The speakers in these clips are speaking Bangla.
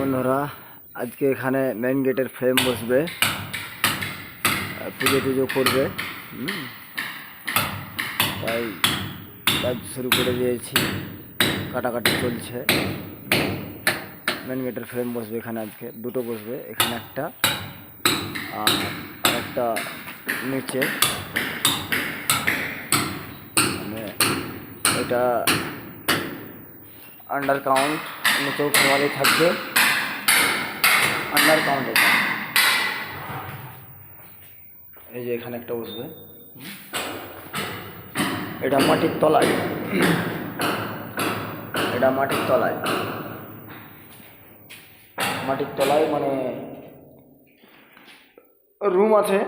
বন্ধুরা, আজকে এখানে মেন গেটের ফ্রেম বসবে। পুজো টুজো করবে। তাই কাজ শুরু করে দিয়েছি। কাটাকাটি চলছে। মেন গেটের ফ্রেম বসবে এখানে আজকে। দুটো বসবে, এখানে একটা আর একটা নিচে। মানে এটা আন্ডার কাউন্ট নিচেও ফেমালি থাকবে। আন্ডার কাউন্ট এটা এই যে এখানে একটা বসবে। এটা মাটির তলায়। এটা মাটির তলায়। মাটির তলায় মানে রুম আছে।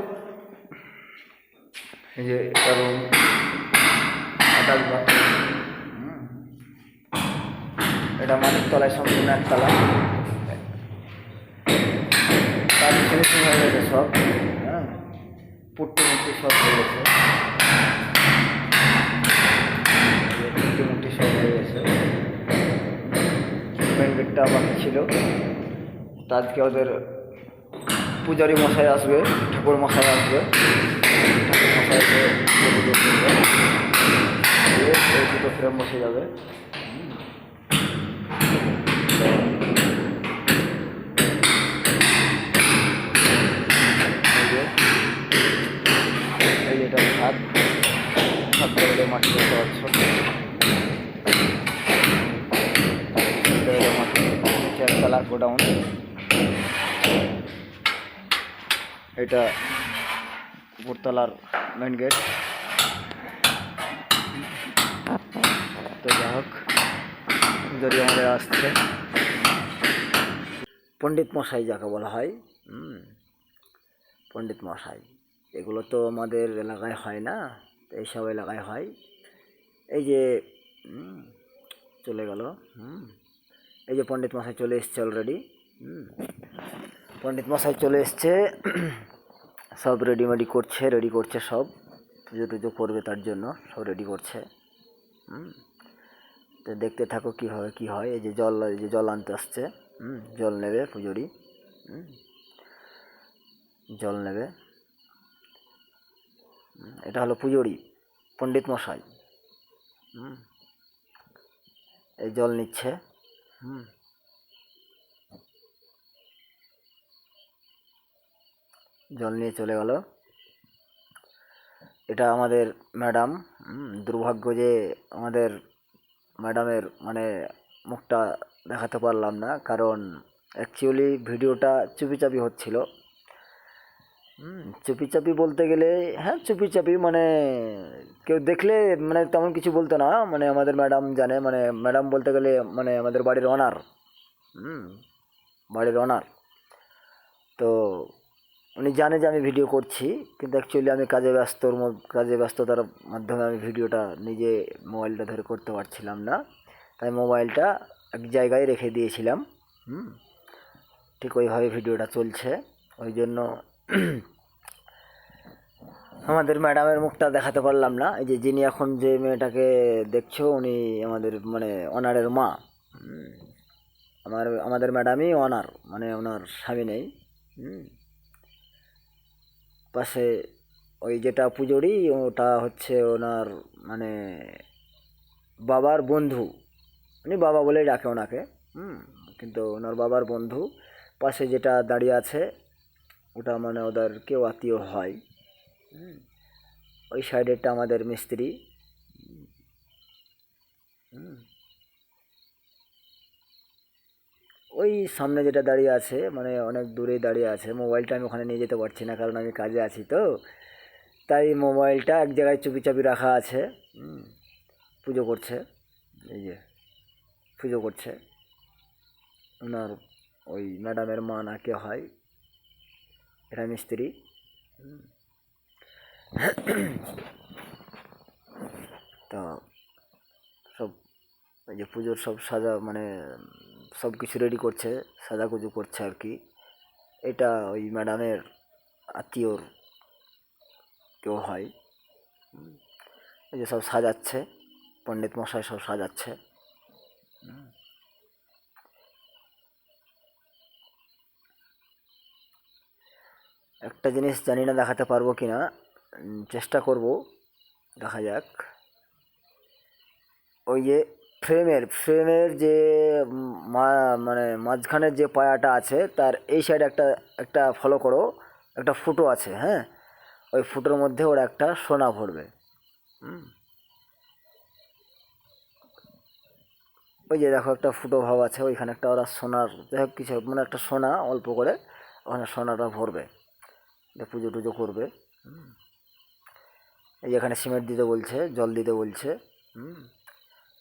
এই যে এটা রুম বাথরুম এটা মাটির তলায় সম্পূর্ণ একতলা। ফিনিশিং হয়ে গেছে সব হ্যাঁ? পুট্টি মুট্টি সব হয়ে গেছে। পুট্টি মুট্টি সব হয়ে গেছে। গেটটা বাকি ছিল। আজকে ওদের পূজারি মশাই আসবে, ঠাকুর মশাই আসবে। দুটো ফ্রেম বসে যাবে এই যে মাটি দেখতে পাচ্ছ এটা হলো গোডাউন এটা উপরতলার মেন গেট তো যাই হোক, যদি আমাদের আসছে। পণ্ডিত মশাই যাকে বলা হয়। পণ্ডিত মশাই। এগুলো তো আমাদের এলাকায় হয় না এইসব এলাকায় হয়। এই যে চলে গেল, হুম। এই যে পণ্ডিত মশাই চলে এসছে অলরেডি হুম। পণ্ডিত মশাই চলে এসছে, সব রেডিমেডি করছে রেডি করছে সব। পুজো টুজো করবে তার জন্য, সব রেডি করছে, হুম। তো দেখতে থাকো কীভাবে কী হয়। এই যে জল, এই যে জল আনতে আসছে, হুম, জল নেবে পুজোরি হুম। জল নেবে। এটা হলো পুজোরি পণ্ডিত মশাই। এই জল নিচ্ছে। হুম? জল নিয়ে চলে গেল। এটা আমাদের ম্যাডাম দুর্ভাগ্য যে আমাদের ম্যাডামের মানে মুখটা দেখাতে পারলাম না, কারণ অ্যাকচুয়ালি ভিডিওটা চুপিচাপি হচ্ছিল। হুম, চুপিচাপি বলতে গেলে হ্যাঁ চুপিচাপি মানে কেউ দেখলে মানে তেমন কিছু বলতো না মানে আমাদের ম্যাডাম জানে মানে ম্যাডাম বলতে গেলে মানে আমাদের বাড়ির অনার হুম বাড়ির অনার তো উনি জানে যে আমি ভিডিও করছি কিন্তু অ্যাকচুয়ালি আমি কাজে ব্যস্তর কাজে ব্যস্ততার মাধ্যমে আমি ভিডিওটা নিজে মোবাইলটা ধরে করতে পারছিলাম না তাই মোবাইলটা এক জায়গায় রেখে দিয়েছিলাম হুম। ঠিক ওইভাবে ভিডিওটা চলছে ওই জন্য আমাদের ম্যাডামের মুখটা দেখাতে পারলাম না। এই যে যিনি এখন যে মেয়েটাকে দেখছ, উনি আমাদের মানে অনারের মা। আমার, আমাদের ম্যাডামই অনার মানে ওনার স্বামী নেই। পাশে ওই যেটা পুজোরি ওটা হচ্ছে ওনার মানে বাবার বন্ধু। উনি বাবা বলেই ডাকে ওনাকে। হুম। কিন্তু ওনার বাবার বন্ধু। পাশে যেটা দাঁড়িয়ে আছে, ওটা মানে ওদের কেউ আত্মীয় হয়। হুম। ওই সাইডেরটা আমাদের মিস্ত্রি। ওই সামনে যেটা দাঁড়িয়ে আছে মানে অনেক দূরে দাঁড়িয়ে আছে। মোবাইলটা আমি ওখানে নিয়ে যেতে পারছি না, কারণ আমি কাজে আছি তো। তাই মোবাইলটা এক জায়গায় চুপি চাপি রাখা আছে। পুজো করছে। এই যে, পুজো করছে। ওনার ওই ম্যাডামের মা না, কে হয়? এটা মিস্ত্রি। তা সব এই যে পুজোর সব সাজা মানে সব কিছু রেডি করছে, সাজাগুজু করছে আর কি। এটা ওই ম্যাডামের আত্মীয়র কেউ হয়। এই যে সব সাজাচ্ছে, পণ্ডিত মশাই সব সাজাচ্ছে। একটা জিনিস জানি না দেখাতে পারব কি না চেষ্টা করব, দেখা যাক। ওই যে ফ্রেমের ফ্রেমের যে মানে মাঝখানের যে পায়াটা আছে, তার এই সাইডে একটা একটা ফলো করো, একটা ফুটো আছে হ্যাঁ? ওই ফুটোর মধ্যে ওরা একটা সোনা ভরবে ওই যে দেখো একটা ফুটো ভাব আছে, ওইখানে একটা ওরা সোনার, যাই হোক কিছু মানে একটা সোনা, অল্প করে, ওখানে সোনাটা ভরবে পুজো টুজো করবে, হুম। এই এখানে সিমেন্ট দিতে বলছে, জল দিতে বলছে, হুম?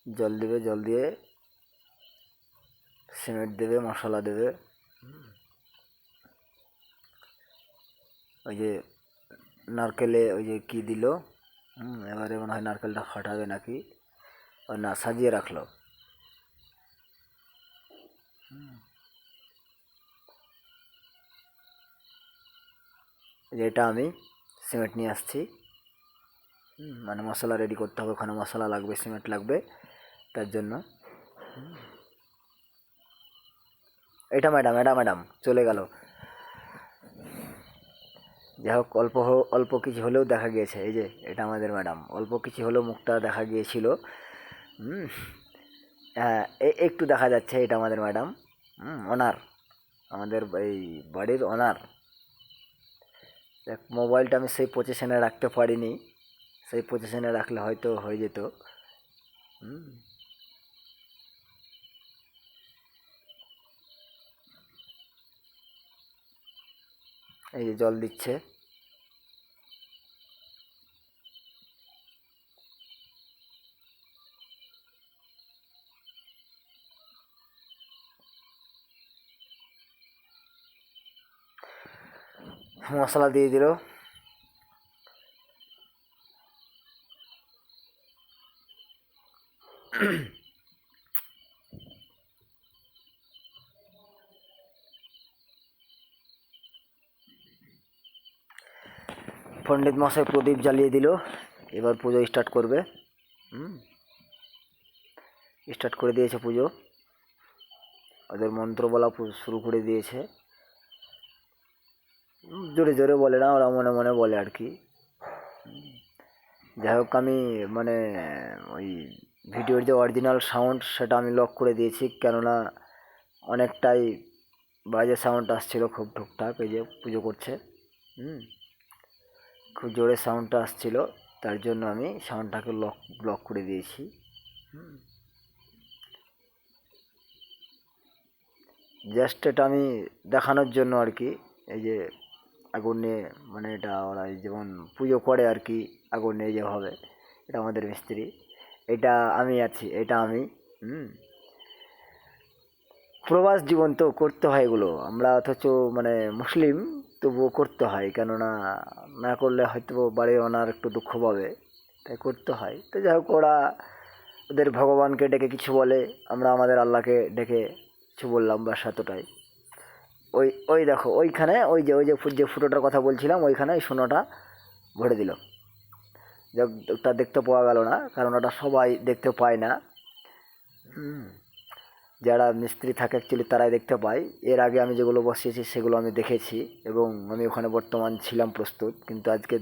জল দেবে, জল দিয়ে সিমেন্ট দেবে, মশলা দেবে ওই যে নারকেলে ওই যে কি দিল, হুম? এবারে মনে হয় নারকেলটা ফাটাবে নাকি? ও না, সাজিয়ে রাখল। এটা আমি সিমেন্ট নিয়ে আসছি। মানে মশলা রেডি করতে হবে, ওখানে মশলা লাগবে সিমেন্ট লাগবে, তার জন্য। এটা ম্যাডাম এটা ম্যাডাম চলে গেল। যাই হোক, অল্প অল্প কিছু হলেও দেখা গিয়েছে, এই যে, এটা আমাদের ম্যাডাম অল্প কিছু হলেও মুখটা দেখা গিয়েছিল। হ্যাঁ একটু দেখা যাচ্ছে, এটা আমাদের ম্যাডাম ওনার আমাদের এই বাড়ির দেখ মোবাইলটা আমি সেই পজিশনে রাখতে পারিনি। সেই পজিশনে রাখলে হয়তো হয়ে যেত। এই যে জল দিচ্ছে। মশলা দিয়ে দিল। পণ্ডিত মশাই প্রদীপ জ্বালিয়ে দিল। এবার পুজো স্টার্ট করবে। হুম? স্টার্ট করে দিয়েছে পুজো। ওদের মন্ত্র বলা শুরু করে দিয়েছে। জোরে জোরে বলে না, ওরা মনে মনে বলে আর কি। যাই হোক, আমি মানে ওই ভিডিওর যে অরিজিনাল সাউন্ড সেটা আমি লক করে দিয়েছি, কেননা অনেকটাই বাজে সাউন্ড আসছিল খুব টুকটাক, এই যে পুজো করছে, হুম, খুব জোরে সাউন্ডটা আসছিল, তার জন্য আমি সাউন্ডটাকে লক ব্লক করে দিয়েছি জাস্ট এটা আমি দেখানোর জন্য আর কি, এই যে আগুন নিয়ে মানে এটা ওরা যেমন পুজো করে আর কি, আগুন নিয়ে যেভাবে, এটা আমাদের মিস্ত্রি। এটা আমি আছি, এটা আমি, হুম। প্রবাস জীবন তো করতে হয় এগুলো, আমরা অথচ মানে মুসলিম, তবুও করতে হয়, কেননা না করলে হয়তো বাড়ি ওনার একটু দুঃখ পাবে, তাই করতে হয়। তো যাই হোক, ওরা ওদের ভগবানকে ডেকে কিছু বলে, আমরা আমাদের আল্লাহকে ডেকে কিছু বললাম বা এতটাই। ওই ওই দেখো, ওইখানে ওই যে ওই যে যে ফুটোটার কথা বলছিলাম, ওইখানে ওই সোনাটা ভরে দিল। ওটা দেখতে পাওয়া গেল না কারণ ওটা সবাই দেখতে পায় না। যারা মিস্ত্রি থাকে অ্যাকচুয়ালি তারাই দেখতে পায়। এর আগে আমি যেগুলো বসিয়েছি সেগুলো আমি দেখেছি এবং আমি ওখানে বর্তমান ছিলাম প্রস্তুত কিন্তু আজকে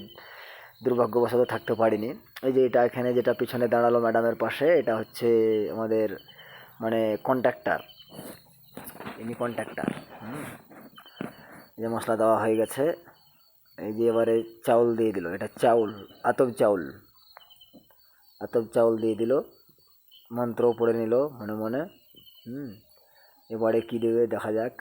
দুর্ভাগ্যবশত থাকতে পারিনি। এই যে এটা এখানে যেটা পিছনে দাঁড়াল ম্যাডামের পাশে এটা হচ্ছে আমাদের মানে কন্ট্রাক্টর। ইনি কন্ট্রাক্টর। হুম। যে মশলা দেওয়া হয়ে গেছে। এই যে এবারে চাউল দিয়ে দিল, এটা চাউল, আতপ চাউল। আতপ চাউল দিয়ে দিল, মন্ত্র পড়ে নিল মনে মনে। হুম, এবারে কী দেবে দেখা যাক।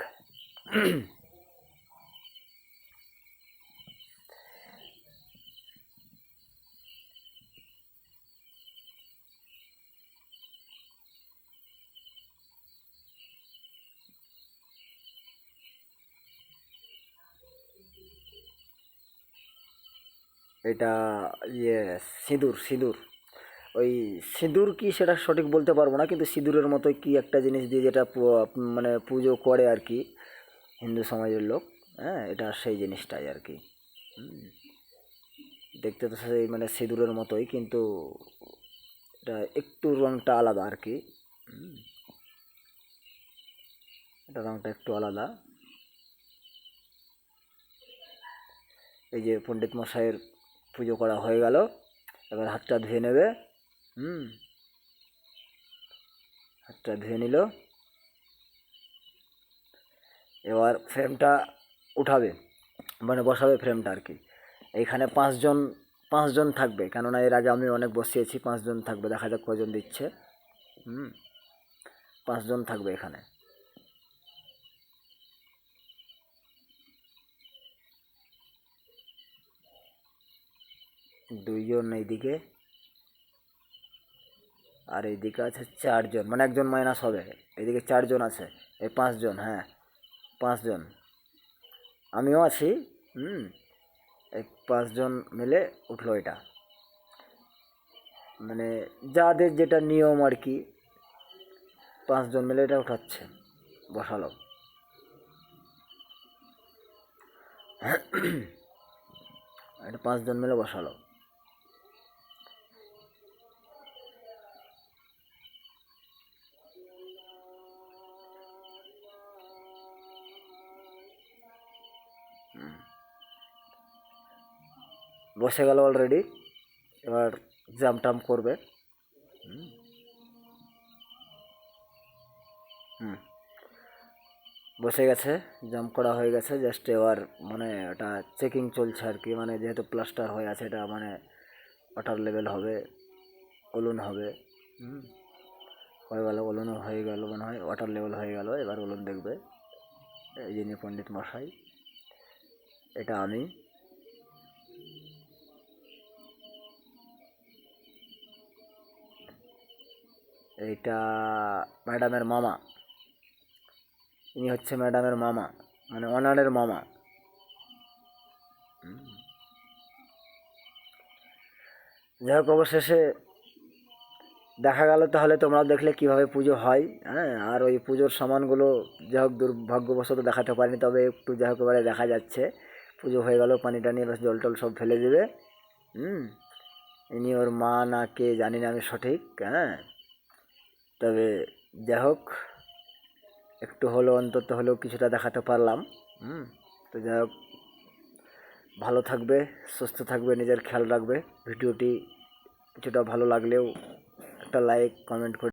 এটা ইয়ে সিঁদুর সিঁদুর। ওই সিঁদুর কি সেটা সঠিক বলতে পারব না, কিন্তু সিঁদুরের মতোই কি একটা জিনিস দিয়ে যেটা মানে পুজো করে আর কি, হিন্দু সমাজের লোক হ্যাঁ এটা সেই জিনিসটাই আর কি। দেখতে তো সেই মানে সিঁদুরের মতোই, কিন্তু এটা একটু রঙটা আলাদা আর কি। এটা রঙটা একটু আলাদা। এই যে পণ্ডিত মশাইয়ের পুজো করা হয়ে গেল। এবার হাতটা ধুয়ে নেবে। হুম। হাতটা ধুয়ে নিল। এবার ফ্রেমটা উঠাবে। মানে বসাবে ফ্রেমটা আর কি। এইখানে পাঁচজন পাঁচজন থাকবে। কেননা এর আগে আমি অনেক বসিয়েছি, পাঁচজন থাকবে। দেখা যাক কজন দিচ্ছে। হুম। পাঁচজন থাকবে এখানে। দুইজন এইদিকে আর এইদিকে আছে চারজন মানে একজন মাইনাস হবে। এইদিকে চারজন আছে, এই পাঁচজন হ্যাঁ পাঁচজন। আমিও আছি, হুম, এই পাঁচজন মিলে উঠল এটা। মানে যাদের যেটা নিয়ম আর কি, পাঁচজন মিলে এটা উঠাচ্ছে, বসালো। এটা পাঁচজন মিলে বসালো। বসে গেল অলরেডি এবার জাম টাম করবে। হুম। বসে গেছে জাম করা হয়ে গেছে। জাস্ট এবার মানে ওটা চেকিং চলছে আর কি। মানে যেহেতু প্লাস্টার হয়ে আছে, এটা মানে ওয়াটার লেভেল হবে, ওলুন হবে। হুম। হয়ে গেল, ওলুনও হয়ে গেল মনে হয় ওয়াটার লেভেল হয়ে গেল। এবার ওলুন দেখবে। এই যিনি পণ্ডিত মশাই, এটা আমি। এইটা ম্যাডামের মামা। ইনি হচ্ছে ম্যাডামের মামা মানে অনারের মামা। যাই হোক, অবশেষে দেখা গেল তাহলে তোমরাও দেখলে কীভাবে পুজো হয় হ্যাঁ? আর ওই পুজোর সামানগুলো যাই হোক, দুর্ভাগ্যবশত দেখাতে পারিনি, তবে একটু যাই হোক, এবারে দেখা যাচ্ছে। পুজো হয়ে গেল পানি টানি এবার জল টল সব ফেলে দেবে। হুম? ইনি ওর মা না কে জানি না আমি সঠিক হ্যাঁ? তবে যাই হোক, একটু হলেও অন্তত হলেও কিছুটা দেখাতে পারলাম। হুম, তো যাই হোক, ভালো থাকবে, সুস্থ থাকবে, নিজের খেয়াল রাখবে। ভিডিওটি কিছুটা ভালো লাগলেও একটা লাইক কমেন্ট করে